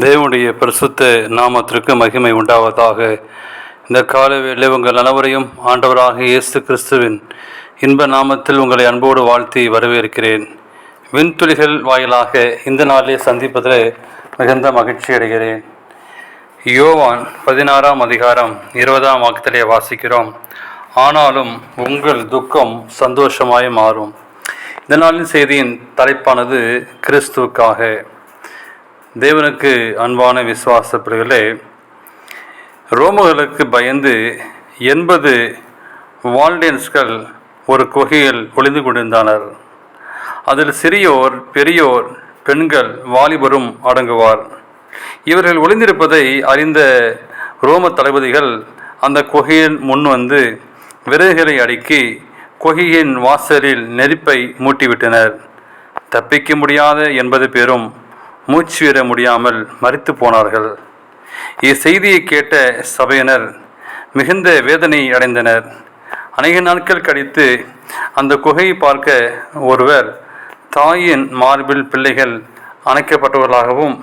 தேவனுடைய பிரசுத்த நாமத்திற்கு மகிமை உண்டாவதாக. இந்த காலவேளை உங்கள் அனைவரையும் ஆண்டவராக இயேசு கிறிஸ்துவின் இன்ப நாமத்தில் உங்களை அன்போடு வாழ்த்தி வரவேற்கிறேன். விண்துளிகள் வாயிலாக இந்த நாளிலே சந்திப்பதில் மிகுந்த மகிழ்ச்சி அடைகிறேன். யோவான் பதினாறாம் அதிகாரம் இருபதாம் வாக்கத்திலே வாசிக்கிறோம். ஆனாலும் உங்கள் துக்கம் சந்தோஷமாய் மாறும். இந்த நாளின் செய்தியின் தலைப்பானது கிறிஸ்துவுக்காக. தேவனுக்கு அன்பான விசுவாச பிறகுலே ரோமர்களுக்கு பயந்து எண்பது வால்டேன்ஸ்கள் ஒரு குகையில் ஒளிந்து கொண்டிருந்தனர். அதில் சிறியோர் பெரியோர் பெண்கள் வாலிபரும் அடங்குவார். இவர்கள் ஒளிந்திருப்பதை அறிந்த ரோம தளபதிகள் அந்த குகையின் முன் வந்து விறகுகளை அடுக்கி குகையின் வாசலில் நெருப்பை மூட்டிவிட்டனர். தப்பிக்க முடியாத எண்பது பேரும் மூச்சு விட முடியாமல் மறித்து போனார்கள். இச்செய்தியை கேட்ட சபையினர் மிகுந்த வேதனை அடைந்தனர். அநேக நாட்கள் கழித்து அந்த குகையை பார்க்க ஒருவர் தாயின் மார்பில் பிள்ளைகள் அணைக்கப்பட்டவர்களாகவும்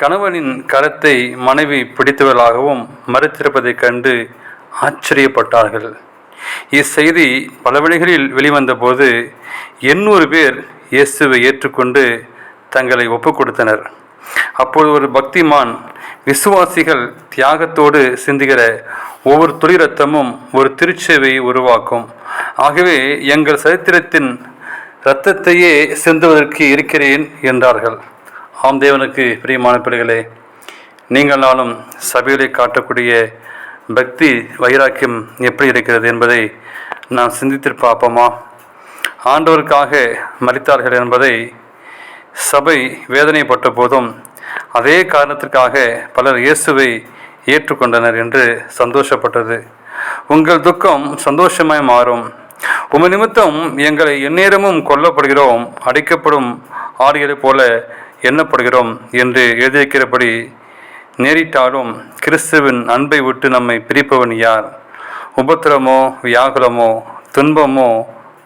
கணவனின் கரத்தை மனைவி பிடித்தவர்களாகவும் மறுத்திருப்பதைக் கண்டு ஆச்சரியப்பட்டார்கள். இச்செய்தி பல வழிகளில் வெளிவந்தபோது எண்ணூறு பேர் இயேசுவை ஏற்றுக்கொண்டு தங்களை ஒப்புக் கொடுத்தனர் அப்போது ஒரு பக்திமான் விசுவாசிகள் தியாகத்தோடு சிந்துகிற ஒவ்வொரு துளி ரத்தமும் ஒரு திருச்சேவையை உருவாக்கும். ஆகவே எங்கள் சரித்திரத்தின் இரத்தத்தையே சிந்துவதற்கு இருக்கிறேன் என்றார்கள். ஆம் தேவனுக்கு பிரியமான பிள்ளைகளே நீங்கள் நாளும் சபையிலே காட்டக்கூடிய பக்தி வைராக்கியம் எப்படி இருக்கிறது என்பதை நாம் சிந்தித்து பார்ப்போமா ஆண்டவருக்காக மறித்தார்கள் என்பதை சபை வேதனைப்பட்ட போதும் அதே காரணத்திற்காக பலர் இயேசுவை ஏற்றுக்கொண்டனர் என்று சந்தோஷப்பட்டது. உங்கள் துக்கம் சந்தோஷமாய் மாறும். உம நிமித்தம் எங்களை எந்நேரமும் கொல்லப்படுகிறோம் அடிக்கப்படும் ஆடுகளைப் போல எண்ணப்படுகிறோம் என்று எழுதியிருக்கிறபடி நேரிட்டாலும் கிறிஸ்துவின் அன்பை விட்டு நம்மை பிரிப்பவன் யார்? உபத்திரமோ வியாகுலமோ துன்பமோ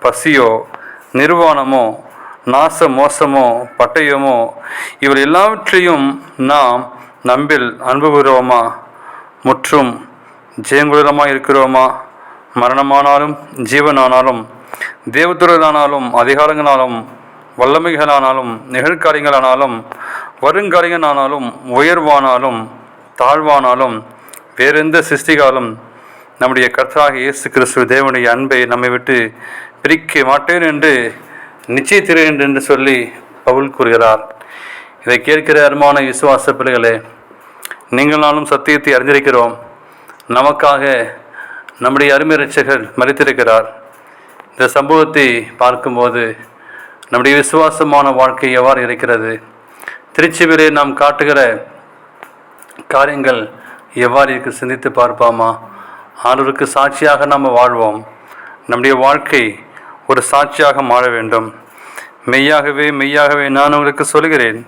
பசியோ நிர்வாணமோ நாச மோசமோ பட்டயமோ இவர் எல்லாவற்றையும் நாம் நம்பில் அன்புகிறோமா முற்றும் ஜெயங்குலரமாக இருக்கிறோமா மரணமானாலும் ஜீவனானாலும் தேவதுரனானாலும் அதிகாரங்களானாலும் வல்லமைகளானாலும் நிகழ்காரியங்களானாலும் வருங்காரியங்களானாலும் உயர்வானாலும் தாழ்வானாலும் வேறெந்த சிருஷ்டிகாலும் நம்முடைய கர்த்தராக இயேசு கிறிஸ்து தேவனுடைய அன்பை நம்மை விட்டு பிரிக்க மாட்டேன் என்று நிச்சயத்திறேன் என்று சொல்லி பவுல் கூறுகிறார். இதை கேட்கிற அருமான விசுவாச பிள்ளைகளே நீங்கள் நாளும் சத்தியத்தை அறிந்திருக்கிறோம். நமக்காக நம்முடைய அருமை ரட்சகர் மறித்திருக்கிறார் இந்த சம்பவத்தை பார்க்கும்போது நம்முடைய விசுவாசமான வாழ்க்கை எவ்வாறு இருக்கிறது? திருச்சிவிலே நாம் காட்டுகிற காரியங்கள் எவ்வாறு இருக்கு சிந்தித்து பார்ப்போமா? ஆண்டவருக்கு சாட்சியாக நாம் வாழ்வோம். நம்முடைய வாழ்க்கை ஒரு சாட்சியாக மாற வேண்டும். மெய்யாகவே மெய்யாகவே நான் உங்களுக்கு சொல்கிறேன்.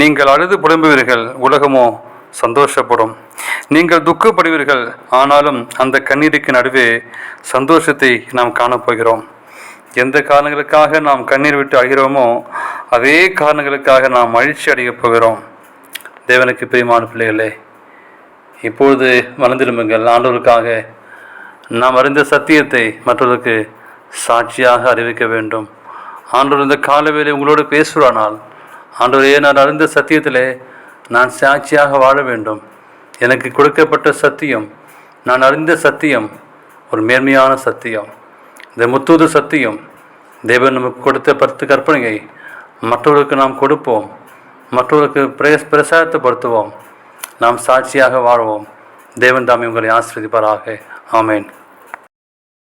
நீங்கள் அழுது புலம்புவீர்கள் உலகமோ சந்தோஷப்படும். நீங்கள் துக்கப்படுவீர்கள் ஆனாலும் அந்த கண்ணீருக்கு நடுவே சந்தோஷத்தை நாம் காணப்போகிறோம். எந்த காரணங்களுக்காக நாம் கண்ணீர் விட்டு அழுகிறோமோ அதே காரணங்களுக்காக நாம் மகிழ்ச்சி அடையப் போகிறோம். தேவனுக்கு பிரியமான பிள்ளைகளே இப்பொழுது மறந்திரும்புங்கள் ஆண்டவருக்காக நாம் அறிந்த சத்தியத்தை மற்றவர்களுக்கு சாட்சியாக அறிவிக்க வேண்டும். ஆண்டவர் இந்த காலவேளை உங்களோடு பேசுவானால் ஆண்டவரே நான் அறிந்த சத்தியத்திலே நான் சாட்சியாக வாழ வேண்டும். எனக்கு கொடுக்கப்பட்ட சத்தியம் நான் அறிந்த சத்தியம் ஒரு மேன்மையான சத்தியம். இந்த முத்தூது சத்தியம் தேவன் நமக்கு கொடுத்த பத்து கற்பனையை மற்றவர்களுக்கு நாம் கொடுப்போம். மற்றவர்களுக்கு பிரேஸ் பிரசாரத்தைப்படுத்துவோம் நாம் சாட்சியாக வாழ்வோம். தேவன் தாமி உங்களை ஆசிரியப்பாராக ஆமேன்.